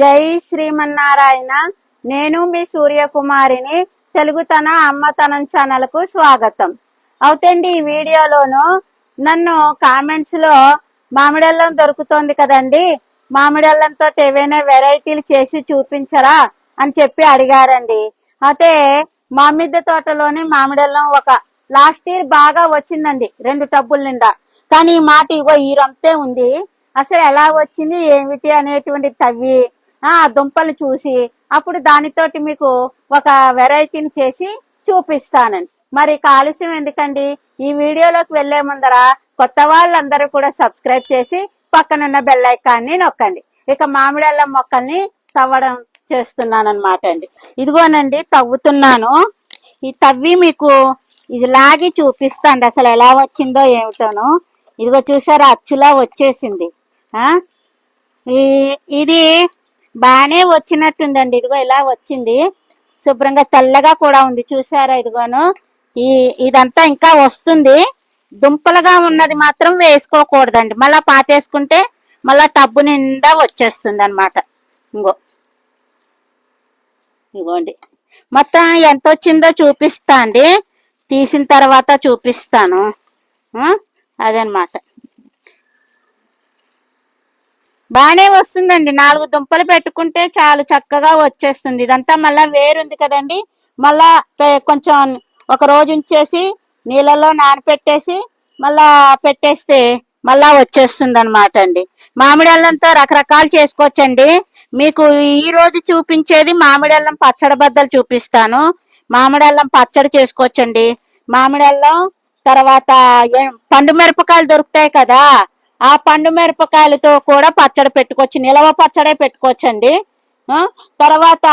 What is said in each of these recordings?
జై శ్రీమన్నారాయణ. నేను మీ సూర్యకుమారిని తెలుగుతన అమ్మతనం ఛానల్కు స్వాగతం. అవుతండి ఈ వీడియోలోను నన్ను కామెంట్స్లో మామిడల్లం దొరుకుతోంది కదండి మామిడల్లంతో ఏవైనా వెరైటీలు చేసి చూపించరా అని చెప్పి అడిగారండి. అయితే మా మిద్దె తోటలోని మామిడల్లం ఒక లాస్ట్ ఇయర్ బాగా వచ్చిందండి రెండు టబ్బుల నిండా. కానీ ఈ మాట ఇగో ఈ ఉంది. అసలు ఎలా వచ్చింది ఏమిటి అనేటువంటి తవ్వి ఆ దుంపలు చూసి అప్పుడు దానితోటి మీకు ఒక వెరైటీని చేసి చూపిస్తానండి. మరి కాలుష్యం ఎందుకండి? ఈ వీడియోలోకి వెళ్ళే ముందర కొత్త వాళ్ళందరూ కూడా సబ్స్క్రైబ్ చేసి పక్కనున్న బెల్లైకాన్ని నొక్కండి. ఇక మామిడల్ల మొక్కల్ని తవ్వడం చేస్తున్నాను అనమాట అండి ఇదిగోనండి తవ్వుతున్నాను. ఈ తవ్వి మీకు ఇది లాగి చూపిస్తాండి అసలు ఎలా వచ్చిందో ఏమిటోను. ఇదిగో చూసారా అచ్చులా వచ్చేసింది. ఆ? ఈ ఇది బాగానే వచ్చినట్టుందండి. ఇదిగో ఇలా వచ్చింది. శుభ్రంగా తెల్లగా కూడా ఉంది చూసారా ఇదిగోను. ఈ ఇదంతా ఇంకా వస్తుంది. దుంపలుగా ఉన్నది మాత్రం వేసుకోకూడదండి. మళ్ళా పాతేసుకుంటే మళ్ళా టబ్బు నిండా వచ్చేస్తుంది అనమాట ఇంకో ఇగోండి మొత్తం ఎంత వచ్చిందో చూపిస్తా అండి. తీసిన తర్వాత చూపిస్తాను. ఆ, అదనమాట. బాగానే వస్తుందండి. నాలుగు దుంపలు పెట్టుకుంటే చాలు చక్కగా వచ్చేస్తుంది. ఇదంతా మళ్ళీ వేరుంది కదండి. మళ్ళా కొంచెం ఒక రోజు ఉంచేసి నీళ్ళలో నానపెట్టేసి మళ్ళా పెట్టేస్తే మళ్ళా వచ్చేస్తుంది అనమాట అండి. మామిడి అల్లంతో రకరకాలు చేసుకోవచ్చండి. మీకు ఈ రోజు చూపించేది మామిడి అల్లం పచ్చడి బద్దలు చూపిస్తాను. మామిడి అల్లం పచ్చడి చేసుకోవచ్చండి. మామిడి అల్లం తర్వాత పండు మిరపకాయలు దొరుకుతాయి కదా ఆ పండు మిరపకాయలతో కూడా పచ్చడి పెట్టుకోవచ్చు. నిలవ పచ్చడే పెట్టుకోవచ్చండి. తర్వాత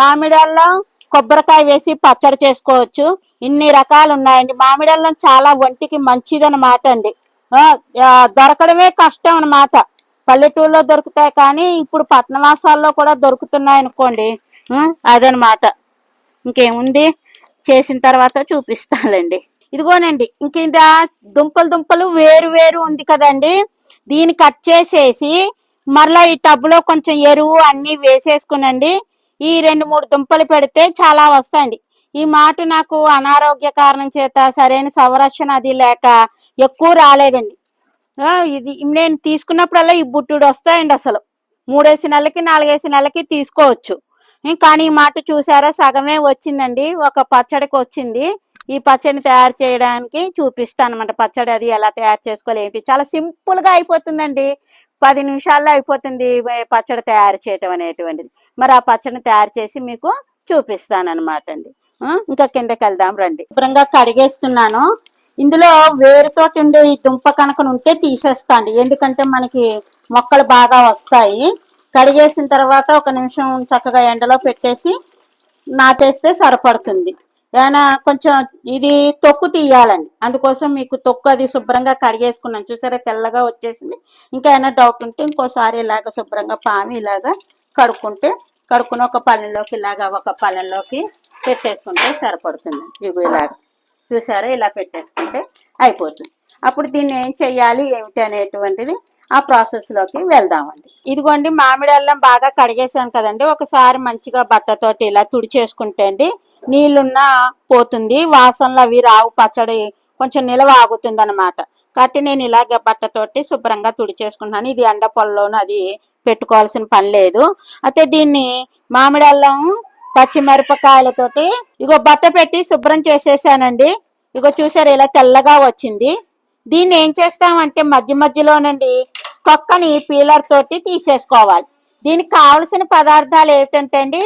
మామిడి అల్లం కొబ్బరికాయ వేసి పచ్చడి చేసుకోవచ్చు. ఇన్ని రకాలు ఉన్నాయండి. మామిడి అల్లం చాలా ఒంటికి మంచిదన్నమాట అండి. దొరకడమే కష్టం అన్నమాట. పల్లెటూరులో దొరుకుతాయి కానీ ఇప్పుడు పట్టణవాసాల్లో కూడా దొరుకుతున్నాయి అనుకోండి అదనమాట ఇంకేముంది? చేసిన తర్వాత చూపిస్తానండి ఇదిగోనండి ఇంక ఇది దుంపలు దుంపలు వేరు వేరు ఉంది కదండి. దీన్ని కట్ చేసేసి మరలా ఈ టబ్లో కొంచెం ఎరువు అన్ని వేసేసుకునండి. ఈ రెండు మూడు దుంపలు పెడితే చాలా వస్తాయండి. ఈ మాట నాకు అనారోగ్య కారణం చేత సరైన సంరక్షణ అది లేక ఎక్కువ రాలేదండి. ఆ, ఇది నేను తీసుకున్నప్పుడల్లా ఈ బుట్టుడు వస్తాయండి అసలు. మూడేసి నెలలకి నాలుగేసి నెలలకి తీసుకోవచ్చు. కానీ ఈ మాట చూసారా? సగమే వచ్చిందండి. ఒక పచ్చడికి వచ్చింది. ఈ పచ్చడిని తయారు చేయడానికి చూపిస్తాను అనమాట పచ్చడి అది ఎలా తయారు చేసుకోవాలి ఏంటి? చాలా సింపుల్గా అయిపోతుందండి. పది నిమిషాల్లో అయిపోతుంది పచ్చడి తయారు చేయటం అనేటువంటిది. మరి ఆ పచ్చడిని తయారు చేసి మీకు చూపిస్తాను అనమాట అండి ఇంకా కిందకి వెళ్దాం రండి. శుభ్రంగా కడిగేస్తున్నాను. ఇందులో వేరుతోటి ఉండే ఈ దుంప కనుక ఉంటే తీసేస్తాండి. ఎందుకంటే మనకి మొక్కలు బాగా వస్తాయి. కడిగేసిన తర్వాత ఒక నిమిషం చక్కగా ఎండలో పెట్టేసి నాటేస్తే సరిపడుతుంది. ఏమైనా కొంచెం ఇది తొక్కు తీయాలండి. అందుకోసం మీకు తొక్కు అది శుభ్రంగా కడిగేసుకున్నాను. చూసారా తెల్లగా వచ్చేసింది. ఇంకా ఏమైనా డౌట్ ఉంటే ఇంకోసారి ఇలాగ శుభ్రంగా పామి ఇలాగా కడుక్కుంటే కడుక్కుని ఒక పళ్ళెంలోకి ఇలాగ ఒక పళ్ళెంలోకి పెట్టేసుకుంటే సరిపడుతుంది. ఇవి ఇలాగ. చూసారా? ఇలా పెట్టేసుకుంటే అయిపోతుంది. అప్పుడు దీన్ని ఏం చెయ్యాలి? ఏమిటి అనేటువంటిది ఆ ప్రాసెస్లోకి వెళ్దామండి. ఇదిగోండి మామిడి అల్లం బాగా కడిగేసాను కదండి. ఒకసారి మంచిగా బట్టతోటి ఇలా తుడిచేసుకుంటే అండి నీళ్ళున్నా పోతుంది. వాసనలు అవి రావు పచ్చడి కొంచెం నిలవ ఆగుతుంది అనమాట కాబట్టి నేను ఇలాగ బట్టతోటి శుభ్రంగా తుడిచేసుకుంటున్నాను. ఇది ఎండ పొలంలోనూ అది పెట్టుకోవాల్సిన పని లేదు. అయితే దీన్ని మామిడి అల్లం పచ్చిమిరపకాయలతోటి ఇగో బట్ట పెట్టి శుభ్రం చేసేసానండి. ఇగో చూసారు ఇలా తెల్లగా వచ్చింది. దీన్ని ఏం చేస్తామంటే మధ్య మధ్యలోనండి తొక్కని పీలర్ తోటి తీసేసుకోవాలి. దీనికి కావలసిన పదార్థాలు ఏమిటంటే అండి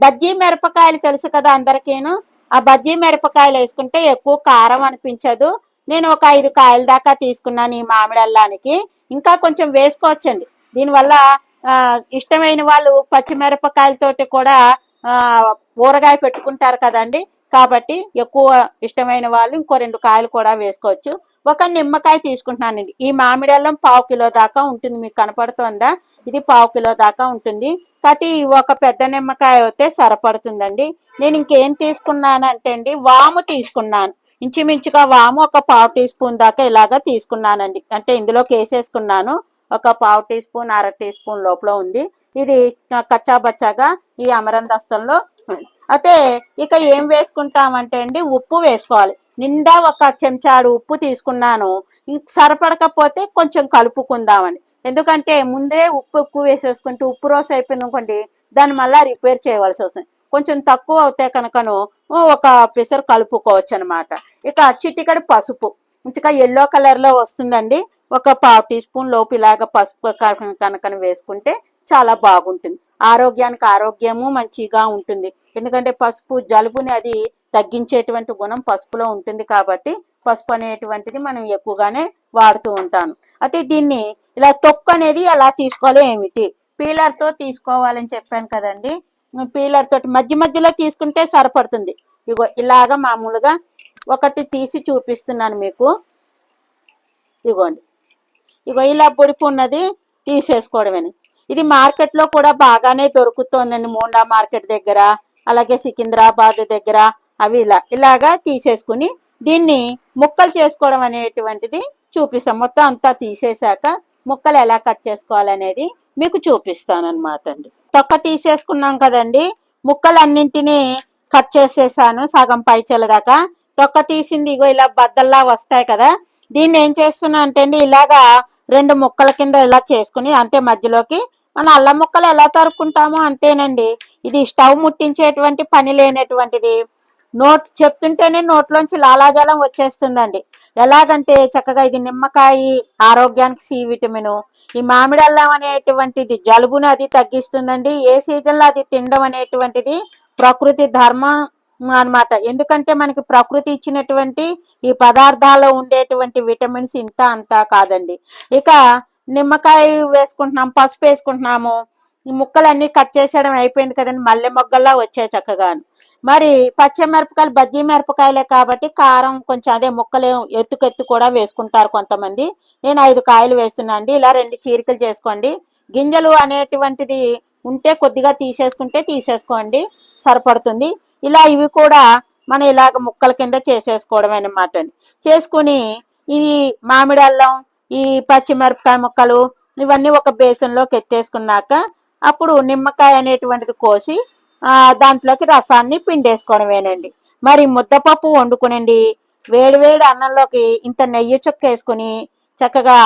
బజ్జీ మిరపకాయలు తెలుసు కదా అందరికీను. ఆ బజ్జీ మిరపకాయలు వేసుకుంటే ఎక్కువ కారం అనిపించదు. నేను ఒక ఐదు కాయల దాకా తీసుకున్నాను ఈ మామిడి అల్లానికి ఇంకా కొంచెం వేసుకోవచ్చండి. దీనివల్ల ఇష్టమైన వాళ్ళు పచ్చిమిరపకాయలతోటి కూడా ఊరగాయ పెట్టుకుంటారు కదండి. కాబట్టి ఎక్కువ ఇష్టమైన వాళ్ళు ఇంకో రెండు కాయలు కూడా వేసుకోవచ్చు. ఒక నిమ్మకాయ తీసుకుంటున్నానండి. ఈ మామిడి అల్లం పావు కిలో దాకా ఉంటుంది. మీకు కనపడుతుందా? ఇది పావు కిలో దాకా ఉంటుంది. కాబట్టి ఒక పెద్ద నిమ్మకాయ అయితే సరిపడుతుందండి. నేను ఇంకేం తీసుకున్నానంటే అండి వాము తీసుకున్నాను. ఇంచుమించుగా వాము ఒక పావు టీ స్పూన్ దాకా ఇలాగా తీసుకున్నానండి. అంటే ఇందులోకి వేసేసుకున్నాను. ఒక పావు టీ స్పూన్ అర టీ స్పూన్ లోపల ఉంది. ఇది కచ్చా బచ్చాగా ఈ అమరందస్తంలో. ఉంది. అయితే ఇక ఏం వేసుకుంటామంటే అండి ఉప్పు వేసుకోవాలి. నిండా ఒక చెంచాడు ఉప్పు తీసుకున్నాను. సరిపడకపోతే కొంచెం కలుపుకుందామని. ఎందుకంటే ముందే ఉప్పు ఎక్కువ వేసేసుకుంటే ఉప్పు రోస్ అయిపోయింది అనుకోండి దాన్ని మళ్ళీ రిపేర్ చేయవలసి వస్తుంది. కొంచెం తక్కువ అవుతే కనుకను ఒక పిసర్ కలుపుకోవచ్చు అనమాట ఇక చిటికడి పసుపు. మంచిగా ఎల్లో కలర్లో వస్తుందండి. ఒక పావు టీ స్పూన్ లోపు ఇలాగ పసుపు కనుక వేసుకుంటే చాలా బాగుంటుంది. ఆరోగ్యానికి ఆరోగ్యము మంచిగా ఉంటుంది. ఎందుకంటే పసుపు జలుబుని అది తగ్గించేటువంటి గుణం పసుపులో ఉంటుంది కాబట్టి పసుపు అనేటువంటిది మనం ఎక్కువగానే వాడుతూ ఉంటాను. అయితే దీన్ని ఇలా తొక్కు అనేది ఎలా తీసుకోవాలో ఏమిటి? పీలర్తో తీసుకోవాలని చెప్పాను కదండి. పీలర్ తోటి మధ్య మధ్యలో తీసుకుంటే సరిపడుతుంది. ఇగో ఇలాగ మామూలుగా ఒకటి తీసి చూపిస్తున్నాను మీకు. ఇగోండి. ఇగో ఇలా పొడిపు ఉన్నది తీసేసుకోవడమేని. ఇది మార్కెట్లో కూడా బాగానే దొరుకుతోందండి మోండా మార్కెట్ దగ్గర అలాగే సికింద్రాబాద్ దగ్గర అవి ఇలా ఇలాగా తీసేసుకుని దీన్ని ముక్కలు చేసుకోవడం అనేటువంటిది చూపిస్తాం. మొత్తం అంతా తీసేశాక ముక్కలు ఎలా కట్ చేసుకోవాలనేది మీకు చూపిస్తాను అనమాట అండి. తొక్క తీసేసుకున్నాం కదండి ముక్కలు అన్నింటినీ కట్ చేసేసాను సగం పైచల దాకా. తొక్క తీసింది ఇగో ఇలా బద్దల్లా వస్తాయి కదా. దీన్ని ఏం చేస్తున్నా అంటే అండి ఇలాగా రెండు ముక్కల కింద ఇలా చేసుకుని అంటే మధ్యలోకి మన అల్లం ముక్కలు ఎలా తరుక్కుంటామో అంతేనండి. ఇది స్టవ్ ముట్టించేటువంటి పని లేనటువంటిది. నోట్ చెప్తుంటేనే నోట్లోంచి లాలాజలం వచ్చేస్తుందండి. ఎలాగంటే చక్కగా ఇది నిమ్మకాయ ఆరోగ్యానికి సి విటమిన్. ఈ మామిడి అల్లం అనేటువంటిది జలుబును అది తగ్గిస్తుందండి. ఏ సీజన్లో అది తినడం అనేటువంటిది ప్రకృతి ధర్మం అన్నమాట. ఎందుకంటే మనకి ప్రకృతి ఇచ్చినటువంటి ఈ పదార్థాల్లో ఉండేటువంటి విటమిన్స్ ఇంత అంతా కాదండి. ఇక నిమ్మకాయ వేసుకుంటున్నాం పసుపు వేసుకుంటున్నాము. ఈ ముక్కలన్నీ కట్ చేసేయడం అయిపోయింది కదండి. మల్లె మొగ్గల్లా వచ్చాయి చక్కగాను. మరి పచ్చిమిరపకాయలు బజ్జీ మిరపకాయలే కాబట్టి కారం కొంచెం అదే ముక్కలు ఎత్తుకెత్తు కూడా వేసుకుంటారు కొంతమంది. నేను ఐదు కాయలు వేస్తున్నా అండి. ఇలా రెండు చీరికలు చేసుకోండి. గింజలు అనేటువంటిది ఉంటే కొద్దిగా తీసేసుకుంటే తీసేసుకోండి. సరిపడుతుంది. ఇలా ఇవి కూడా మనం ఇలాగ ముక్కల కింద చేసేసుకోవడం అనమాట చేసుకుని ఇది మామిడి అల్లం ఈ పచ్చిమిరపకాయ ముక్కలు ఇవన్నీ ఒక బేసన్లోకి ఎత్తేసుకున్నాక అప్పుడు నిమ్మకాయ అనేటువంటిది కోసి దాంట్లోకి రసాన్ని పిండేసుకోవడమేనండి. మరి ముద్దపప్పు వండుకునండి. వేడివేడి అన్నంలోకి ఇంత నెయ్యి చుక్క వేసుకుని చక్కగా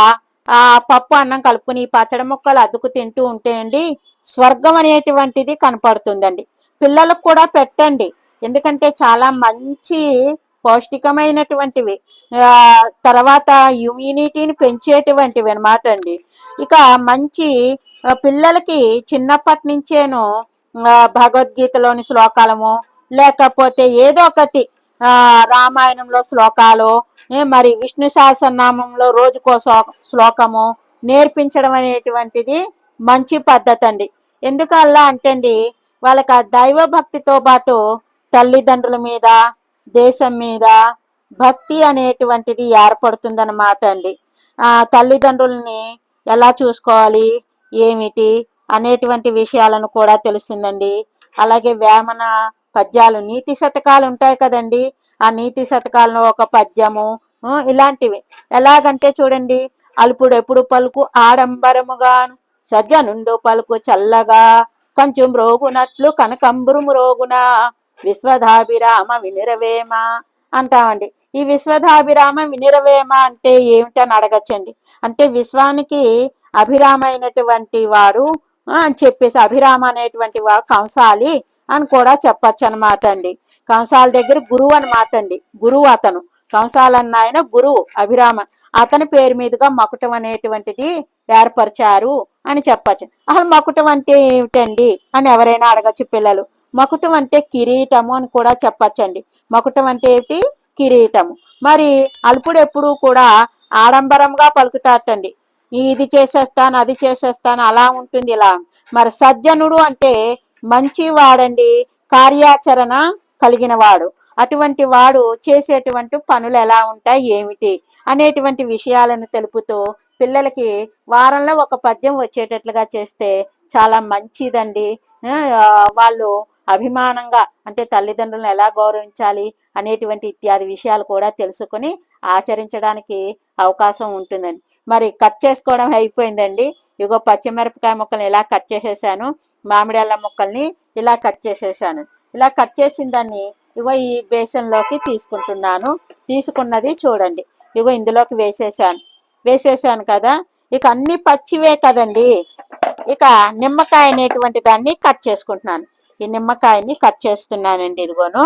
ఆ పప్పు అన్నం కలుపుకుని పచ్చడి ముక్కలు అద్దుకు తింటూ ఉంటే అండి స్వర్గం అనేటువంటిది కనపడుతుందండి. పిల్లలకు కూడా పెట్టండి. ఎందుకంటే చాలా మంచి పౌష్టికమైనటువంటివి. తర్వాత ఇమ్యూనిటీని పెంచేటువంటివి అనమాట అండి. ఇక మంచి పిల్లలకి చిన్నప్పటి నుంచేను భగవద్గీతలోని శ్లోకాలము లేకపోతే ఏదో ఒకటి రామాయణంలో శ్లోకాలు మరి విష్ణు సహస్రనామంలో రోజుకో శ్లో- శ్లోకము నేర్పించడం అనేటువంటిది మంచి పద్ధతి అండి ఎందుకల్లా అంటే అండి వాళ్ళకి ఆ దైవ భక్తితో పాటు తల్లిదండ్రుల మీద దేశం మీద భక్తి అనేటువంటిది ఏర్పడుతుందన్నమాట అండి. ఆ తల్లిదండ్రుల్ని ఎలా చూసుకోవాలి ఏమిటి అనేటువంటి విషయాలను కూడా తెలుస్తుందండి. అలాగే వేమన పద్యాలు నీతి శతకాలు ఉంటాయి కదండి. ఆ నీతి శతకాలను ఒక పద్యము ఇలాంటివి. ఎలాగంటే చూడండి అల్పుడు ఎప్పుడు పలుకు ఆడంబరముగాను సజ్జనుండు పలుకు చల్లగా కొంచెం రోగునట్లు కనకంబురుము రోగున విశ్వధాభిరామ వినిరవేమ అంటామండి. ఈ విశ్వధాభిరామ వినిరవేమ అంటే ఏమిటని అడగచ్చండి. అంటే విశ్వానికి అభిరామైనటువంటి వాడు అని చెప్పేసి అభిరామ అనేటువంటి వాడు కంసాలి అని కూడా చెప్పచ్చు అనమాట అండి. కంసాల దగ్గర గురువు అనమాట అండి. గురువు అతను. కంసాలన్న ఆయన గురువు అభిరామ. అతని పేరు మీదుగా మకుటం అనేటువంటిది ఏర్పరిచారు. అని చెప్పచ్చు. అసలు మకుటం అంటే ఏమిటండి? అని ఎవరైనా అడగచ్చు పిల్లలు. మకుటం అంటే కిరీటము అని కూడా చెప్పచ్చండి. మకుటం అంటే ఏమిటి? కిరీటము. మరి అల్పుడు ఎప్పుడు కూడా ఆడంబరంగా పలుకుతాటండి ఇది చేసేస్తాను అది చేసేస్తాను అలా ఉంటుంది ఇలా. మరి సజ్జనుడు అంటే మంచి వాడండి కార్యాచరణ కలిగిన వాడు అటువంటి వాడు చేసేటువంటి పనులు ఎలా ఉంటాయి? ఏమిటి? అనేటువంటి విషయాలను తెలుపుతూ పిల్లలకి వారంలో ఒక పద్యం వచ్చేటట్లుగా చేస్తే చాలా మంచిదండి. వాళ్ళు అభిమానంగా అంటే తల్లిదండ్రులను ఎలా గౌరవించాలి అనేటువంటి ఇత్యాది విషయాలు కూడా తెలుసుకొని ఆచరించడానికి అవకాశం ఉంటుందండి. మరి కట్ చేసుకోవడం అయిపోయిందండి. ఇగో పచ్చిమిరపకాయ ముక్కల్ని ఇలా కట్ చేసేసాను. మామిడి అల్లం ముక్కల్ని ఇలా కట్ చేసేసాను. ఇలా కట్ చేసిన దాన్ని ఇగో ఈ బేసన్లోకి తీసుకుంటున్నాను. తీసుకున్నది చూడండి. ఇగో ఇందులోకి వేసేసాను. వేసేసాను కదా ఇక అన్ని పచ్చివే కదండి. ఇక నిమ్మకాయ అనేటువంటి దాన్ని కట్ చేసుకుంటున్నాను. ఈ నిమ్మకాయని కట్ చేస్తున్నానండి ఇదిగోను.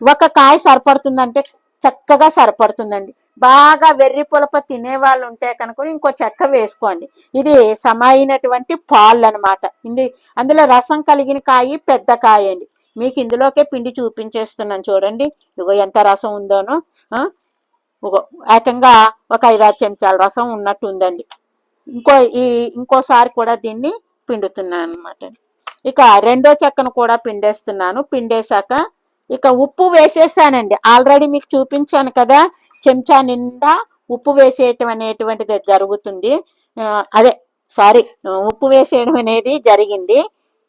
ఒక కాయ సరిపడుతుందంటే చక్కగా సరిపడుతుందండి. బాగా వెర్రి పులప తినే వాళ్ళు ఉంటే కనుక ఇంకో చెక్క వేసుకోండి. ఇది సమైనటువంటి పాలు అనమాట ఇది అందులో రసం కలిగిన కాయ పెద్ద కాయ అండి మీకు ఇందులోకే పిండి చూపించేస్తున్నాను చూడండి. ఇగో ఎంత రసం ఉందోనో. ఆ? ఏకంగా ఒక ఐదారు చెంచాల రసం ఉన్నట్టు ఉందండి ఇంకో ఈ ఇంకోసారి కూడా దీన్ని పిండుతున్నాను అనమాట ఇక రెండో చెక్కను కూడా పిండేస్తున్నాను. పిండేశాక ఇక ఉప్పు వేసేసానండి. ఆల్రెడీ మీకు చూపించాను కదా చెంచా నిండా ఉప్పు వేసేయటం అనేటువంటిది జరుగుతుంది. అదే సారీ ఉప్పు వేసేయడం అనేది జరిగింది.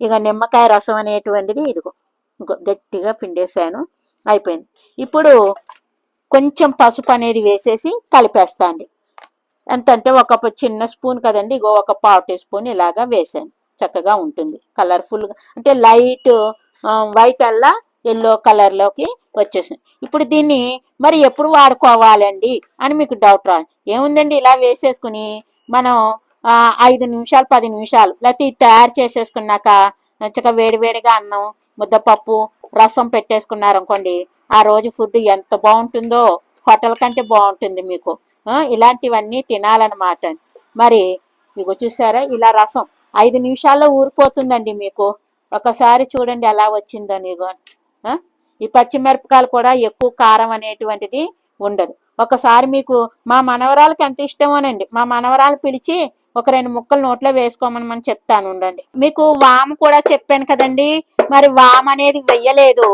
ఇక నిమ్మకాయ రసం అనేటువంటిది ఇదిగో ఇంకో గట్టిగా పిండేశాను. అయిపోయింది. ఇప్పుడు కొంచెం పసుపు అనేది వేసేసి కలిపేస్తాండి. ఎంత అంటే ఒక చిన్న స్పూన్ కదండి ఇగో ఒక పావు టీ స్పూన్ ఇలాగా వేసాను. చక్కగా ఉంటుంది. కలర్ఫుల్గా అంటే లైట్ వైట్ అల్లా ఎల్లో కలర్లోకి వచ్చేసింది. ఇప్పుడు దీన్ని మరి ఎప్పుడు వాడుకోవాలండి అని మీకు డౌట్ రా. ఏముందండి ఇలా వేసేసుకుని మనం ఐదు నిమిషాలు పది నిమిషాలు లేకపోతే ఇది తయారు చేసేసుకున్నాక చక్కగా వేడివేడిగా అన్నం ముద్దపప్పు రసం పెట్టేసుకున్నారనుకోండి ఆ రోజు ఫుడ్ ఎంత బాగుంటుందో హోటల్ కంటే బాగుంటుంది మీకు. ఇలాంటివన్నీ తినాలన్నమాట. మరి ఇగో చూసారా ఇలా రసం. ఐదు నిమిషాల్లో ఊరిపోతుందండి మీకు. ఒకసారి చూడండి ఎలా వచ్చిందో నీకు ఆ? ఈ పచ్చిమిరపకాయలు కూడా ఎక్కువ కారం అనేటువంటిది ఉండదు. ఒకసారి మీకు మా మనవరాలకి ఎంత ఇష్టమోనండి. మా మనవరాలు పిలిచి ఒక రెండు ముక్కలు నోట్లో వేసుకోమని మనం చెప్తాను ఉండండి మీకు వామ కూడా చెప్పాను కదండి. మరి వామ్ అనేది వెయ్యలేదు.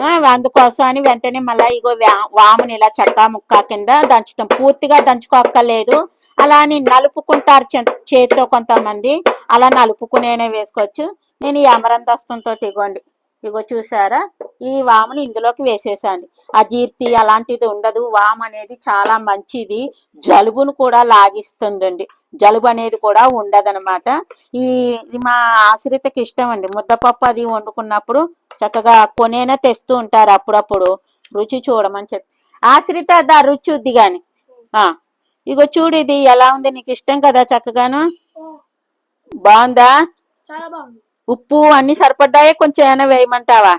అందుకోసం అని వెంటనే మళ్ళీ ఇగో వా- వాముని ఇలా చక్కా ముక్క కింద దంచుతాం. పూర్తిగా దంచుకోక్కర్లేదు. అలా అని నలుపుకుంటారు చే- చేతితో కొంతమంది. అలా నలుపుకునేనే వేసుకోవచ్చు. నేను ఈ అమరంతస్తంతో ఇగోండి. ఇగో చూసారా? ఈ వాముని ఇందులోకి వేసేసాండి అజీర్తి అలాంటిది ఉండదు. వామ్ అనేది చాలా మంచిది. జలుబును కూడా లాగిస్తుందండి. జలుబు అనేది కూడా ఉండదన్నమాట ఈ ఇది మా ఆశ్రితకి ఇష్టం అండి. ముద్దపప్పు అది వండుకున్నప్పుడు చక్కగా కొనేనా తెస్తూ ఉంటారు అప్పుడప్పుడు. రుచి చూడమని చెప్పి. ఆశ్రిత దా రుచి ఉద్ది గాని. ఆ, ఇగో చూడు ఇది ఎలా ఉంది నీకు ఇష్టం కదా చక్కగాను? బాగుందా? ఉప్పు అన్ని సరిపడ్డాయే? కొంచెం ఏమైనా వేయమంటావా?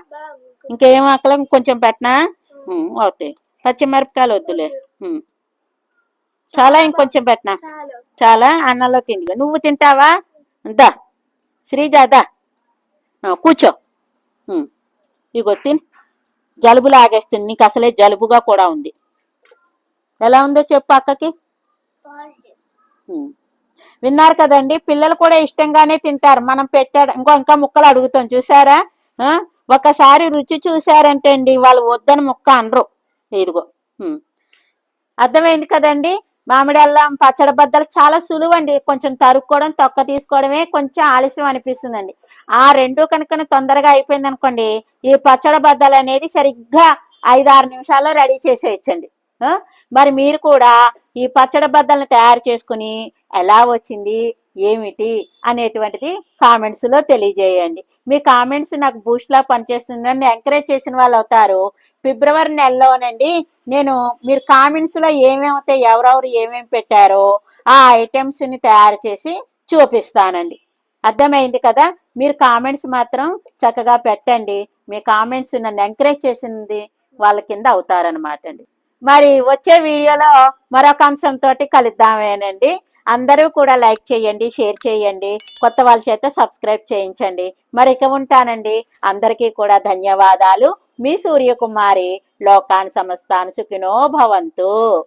ఇంకేం అక్కల కొంచెం పెట్టనా? అవుతాయి. పచ్చిమిరపకాయలు వద్దులే. చాలా ఇంకొంచెం పెట్టనా? చాలా. అన్నంలో తిందిగా నువ్వు తింటావా? దా. శ్రీజ దా. ఆ, కూర్చో. ఇగో తిన్. జలుబు లాగేస్తుంది నీకు అసలే జలుబుగా కూడా ఉంది. ఎలా ఉందో చెప్పు అక్కకి. విన్నారు కదండి. పిల్లలు కూడా ఇష్టంగానే తింటారు. మనం పెట్టాడు. ఇంకో ఇంకా ముక్కలు అడుగుతాం. చూసారా? ఒకసారి రుచి చూసారంటే అండి వాళ్ళు వద్దని ముక్క అనరు. ఇదిగో. అర్థమైంది కదండి? మామిడి అల్లం పచ్చడి బద్దలు చాలా సులువండి. కొంచెం తరుక్కోవడం తొక్క తీసుకోవడమే కొంచెం ఆలస్యం అనిపిస్తుందండి. ఆ రెండు కనుక తొందరగా అయిపోయింది అనుకోండి ఈ పచ్చడి బద్దలు అనేది సరిగ్గా ఐదు ఆరు నిమిషాల్లో రెడీ చేసేయచ్చండి. మరి మీరు కూడా ఈ పచ్చడి బద్దలను తయారు చేసుకుని ఎలా వచ్చింది? ఏమిటి అనేటువంటిది కామెంట్స్లో తెలియజేయండి. మీ కామెంట్స్ నాకు బూస్ట్లా పనిచేస్తుంది. పనిచేస్తుందని ఎంకరేజ్ చేసిన వాళ్ళు అవుతారు. ఫిబ్రవరి నెలలోనండి నేను మీరు కామెంట్స్లో ఏమేమైతే ఏమేమితే ఎవరెవరు ఏమేమి పెట్టారో ఆ ఐటమ్స్ని తయారు చేసి చూపిస్తానండి. అర్థమైంది కదా? మీరు కామెంట్స్ మాత్రం చక్కగా పెట్టండి. మీ కామెంట్స్ నన్ను ఎంకరేజ్ చేసింది వాళ్ళ కింద అవుతారనమాట అండి మరి వచ్చే వీడియోలో మరొక అంశంతో కలుద్దామేనండి. అందరూ కూడా లైక్ చేయండి షేర్ చేయండి కొత్త వాళ్ళ చేత సబ్స్క్రైబ్ చేయించండి. మరి ఇక ఉంటానండి. అందరికీ కూడా ధన్యవాదాలు. మీ సూర్యకుమారి లోకాన్ సమస్తాన్ సుఖినో భవంతు.